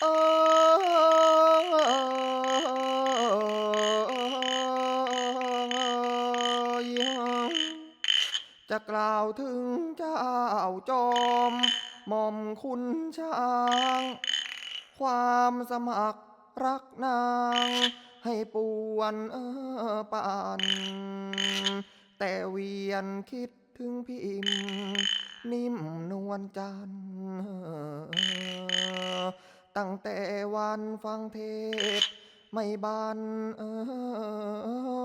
เออจะกล่าวถึงเจ้าจอมหม่อมคุณช้าง ความสมัครรักนาง ให้ปวนเออปานแต่เวียนคิดถึงพิมพ์นิ่มนวลจันทร์ ตั้งแต่วันฟังเทศ ไม่บานเอ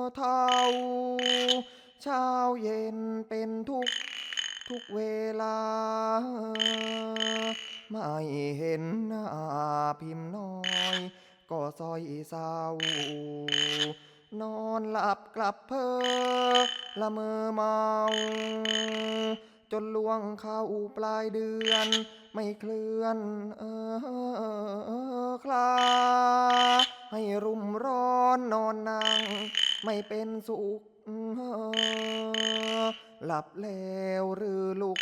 อเท่าเช้าเย็นเป็นทุกทุกเวลา ไม่เห็นหน้าพิมพ์น้อย ก็ซอยเศร้านอนหลับกลับเพอละเมอเมา จนล่วงเข้าปลายเดือน ไม่เคลื่อนเออคลา ให้รุมร้อนนอนนั่งไม่เป็นสุขหลับแล้วหรือลุก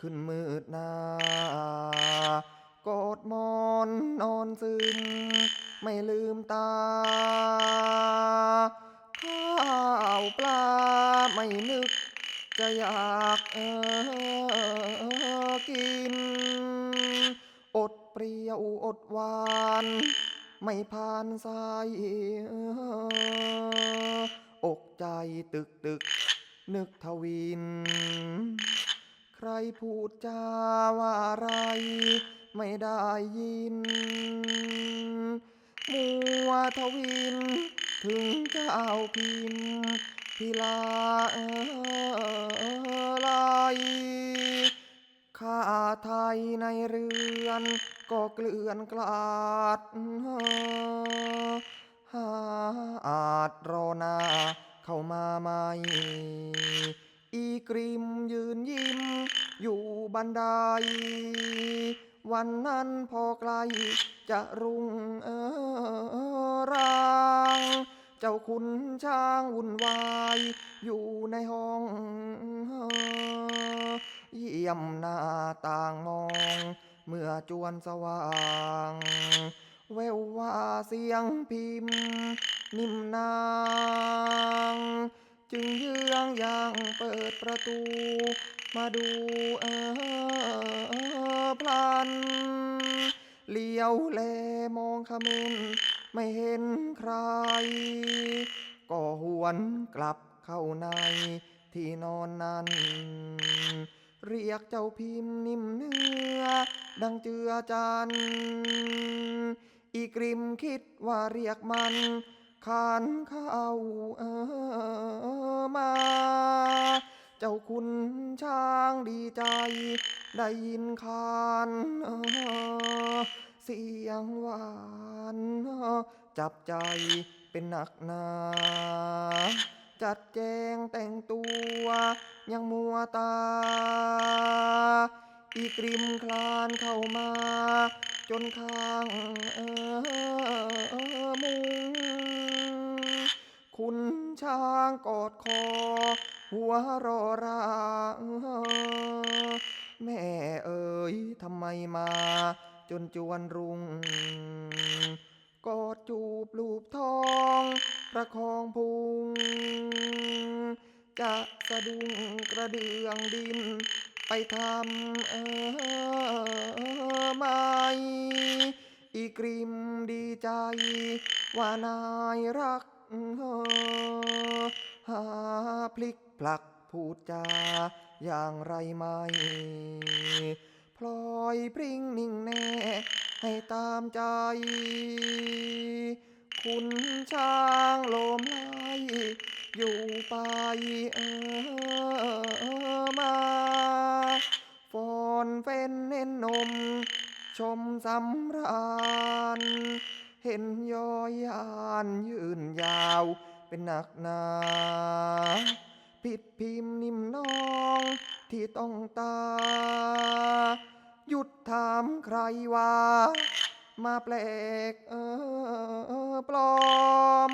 ขึ้นมืดหนากอดมอนนอนซึมไม่ลืมตา ข้าวปลาไม่นึก จะอยากเออกิน อดเปรี้ยวอดหวาน ไม่ผ่านสายเอ่ออกใจตึกตึก นึกทวิน ใครพูดจาว่าอะไร ไม่ได้ยิน มัวทวิน ถึงเจ้าพิมพ์ พิลาเออลายข้าไทยในเรือน ก็เกลื่อนกลาดหาอาจรอนาเข้ามาไหม อีกริมยืนยิ้ม อยู่บันได วันนั้นพอไกลจะรุ่งเออราง เจ้าคุณช้างวุ่นวาย อยู่ในห้องเยี่ยมหน้าต่างมอง เมื่อจวนสว่างแววว่าเสียงพิมพ์ นิ่มนาง จึงเยื้องย่างเปิดประตู มาดูเออพลันเลี้ยวแลมองขมินไม่เห็น ก็หวนกลับเข้าในที่นอนนั้น เรียกเจ้าพิมพ์นิ่มเนื้อ ดังเจือจัน อีกริมคิดว่าเรียกมันขานเข้าเออมา เจ้าคุณช้างดีใจ ได้ยินคานเออเสียงหวานออจับใจ เป็นหนักหนา จัดแจงแต่งตัว ยังมัวตา อีกริมคลานเข้ามา จนข้างเออมุงคุณช้างกอดคอ หัวรอราแม่เอ๋ยทำไมมา จนจวนรุง กอดจูบลูบท้อง ประคองพุง จะสะดุ้งกระเดืองดิน ไปทำเออไม่อีกริมดีใจ ว่านายรักหาพลิกผลักพูดจาอย่างไรไม่ พลอยพริ้งนิ่งแน่ ให้ตามใจ คุณช้างโลมไลอยู่ไปเออมาฟอนเฟ้นเน้นนม ชมสำราญ เห็นยอยาน ยืนยาวเป็นหนักหนา มาแปลกเออปลอม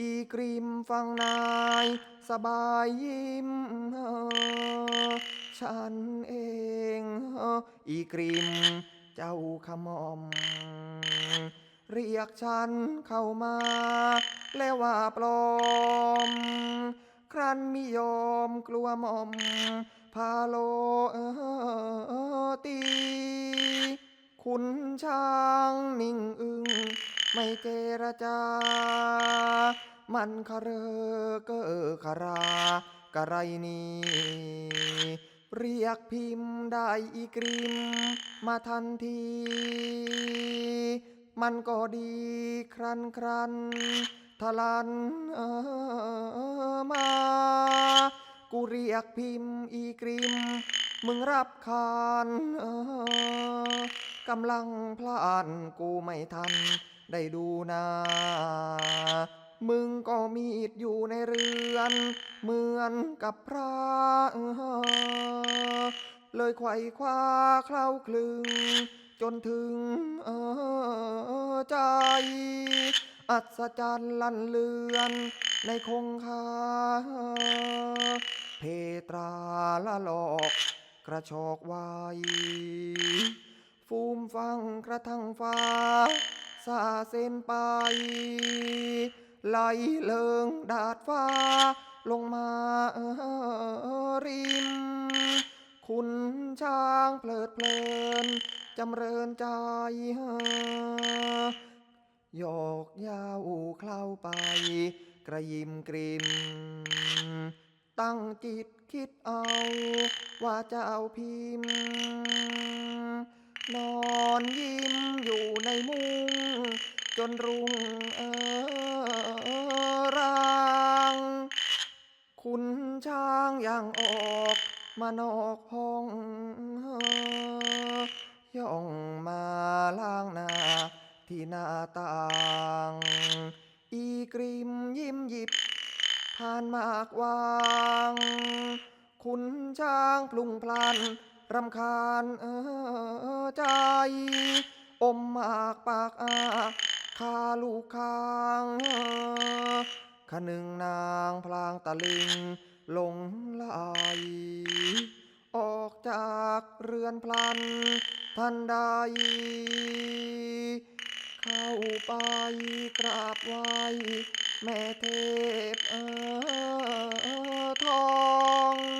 อีกริมฟังนาย สบายยิ้มฉันเองอีกริม เจ้าขมอม เรียกฉันเข้ามา แล้วว่าปลอม ครั้นมิยอมกลัวมอม พาโลตี คุณช้างนิ่งอึงไม่เจรจา มันคาเรอเกอคารากะไรนี่เรียกพิมพ์ได้อีกริม มาทันที มันก็ดีครันครันทะลันเออมา กูเรียกพิมพ์อีกริม มึงรับคานกำลังพลานกูไม่ทัน ได้ดูนามึงก็มีดอยู่ในเรือน เหมือนกับพระเลยไขว่คว้าเคล้าคลึง จนถึงเอใจ อัศจรรย์ลันเลือน ในคงคาเพตราละหลอก ระชอกไว้ฟูมฟังกระทั่งฟ้า สาเส้นไป ไหลเลิงดาดฟ้า ลงมาริม คุณช้างเพลิดเพลิน จำเริญใจเอยกยาวเคล้าไป กระยิมกริม ตั้งจิตคิดเอา ว่าจะเอาพิมพ์ นอนยิ้มอยู่ในมุ้งจนรุ่งเออรางคุณช้างอย่างออกมานอกห้อง ย่องมาล้างหน้าที่หน้าตา วางคุณช้างพลุงพลันรำคาญเออใจ อมหมากปากอาคาลูกคางขนึงนางพลางตะลึงลงไหลออกจากเรือนพลัน ทันใด เข้าไปกราบไหว้แม่เทพเออ ทอง